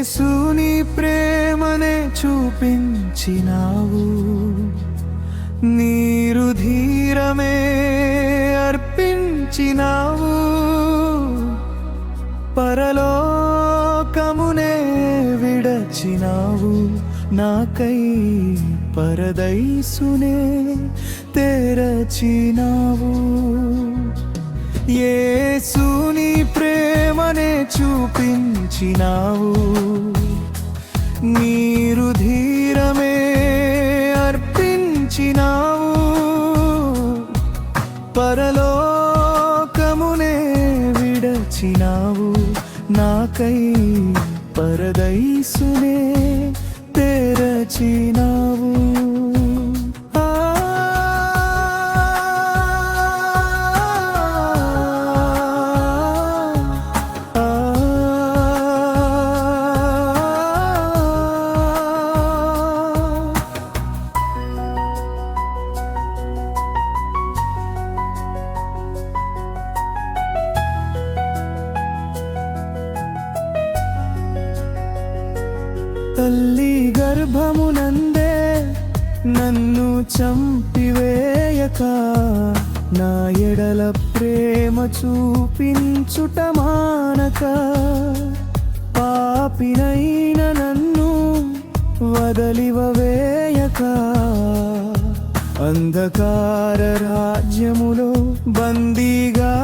యేసుని ప్రేమనే చూపించినావు. నీరు ధీరమే అర్పించినావు. పరలోకమునే విడచినావు. నాకై పరదైసునే తెరచినావు. యేసుని ప్రేమనే చూపించినావు. నీరు ధీరమే అర్పించినావు. పరలోకమునే విడచినావు. నాకై పరదైసునే తెరచినావు. గర్భమునందే నన్ను చంపివేయక. నా ఎడల ప్రేమ చూపించుట మానక. పాపినైన నన్ను వదలివవేయక. అంధకార రాజ్యములో బందీగా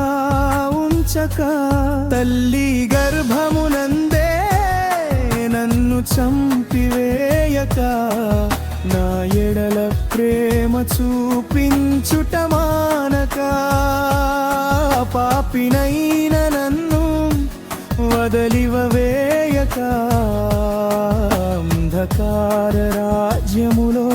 ఉంచక. తల్లి గర్భమునందే నన్ను చంపివే చంపివేయక నా ఎడల ప్రేమ చూపించుట మానక. పాపినైన నన్ను వదలివవేయక అంధకార రాజ్యములో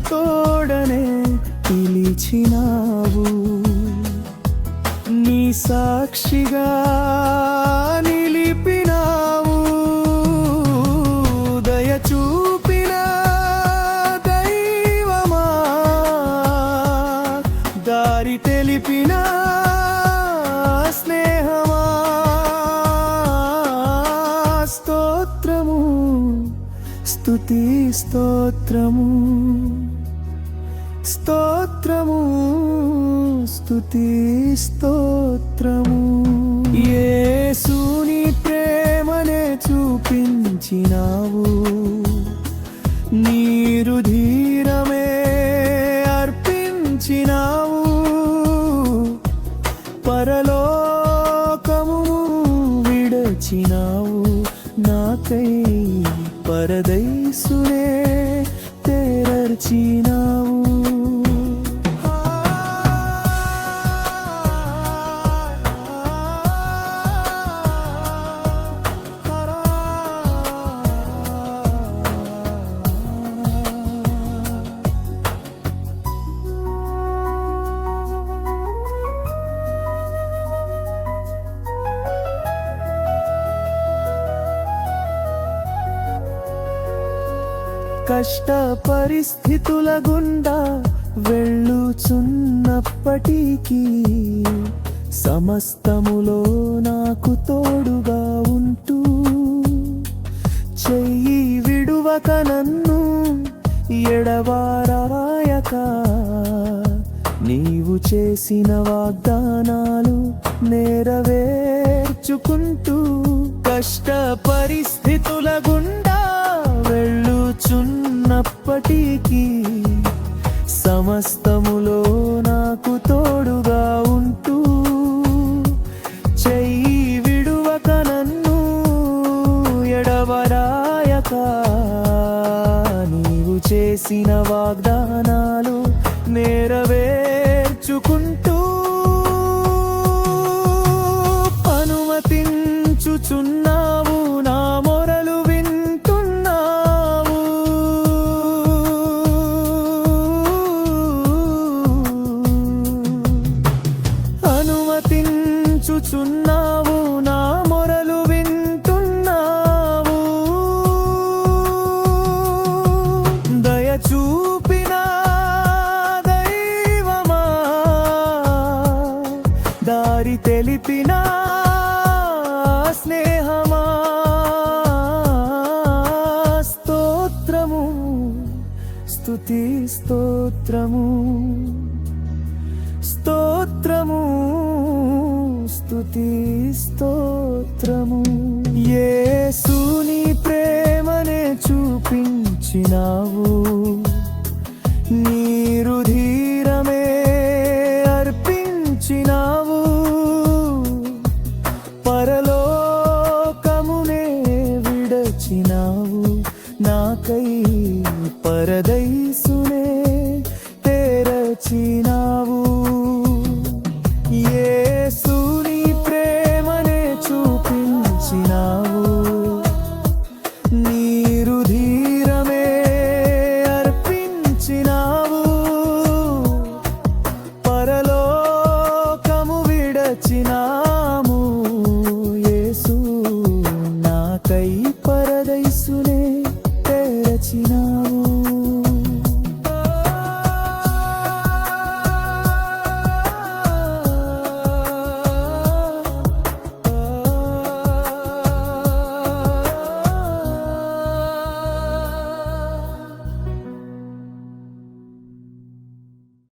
తోడనే పిలిచినావు. నీ సాక్షిగా నిలిపినావు. దయ చూపిన దైవమా. దారి తెలిపిన స్నేహమా. స్తోత్రము స్తుతి స్తోత్రము. స్తోత్రము స్తుతి స్తోత్రము. యేసుని ప్రేమనే చూపించినావు. నీరు ధీరమే అర్పించినావు. పరలోకము విడచినావు. నాకై పరదైసునే తెరచినావు కష్ట పరిస్థితుల గుండా వెళ్ళుచున్నప్పటికీ సమస్తములో నాకు తోడుగా ఉంటూ చెయ్యి విడువక నన్ను ఎడవారాయక. నీవు చేసిన వాగ్దానాలు నెరవేర్చుకుంటూ కష్ట పరిస్థితులు చేసిన వాగ్దానాలు నెరవేర్చుకుంటూ అనుమతించుచున్నావు నా మొరలు వింటున్నావు. అనుమతించుచున్నావు. తెలిపిన స్నేహమా? స్తోత్రము స్తుతి స్తోత్రము. స్తోత్రము స్తుతి స్తోత్రము. ఏసుని ప్రేమనే చూపించినావు. నావు నాకై పరదైసునే తెరచినావు. యేసుని ప్రేమనే చూపించినావు.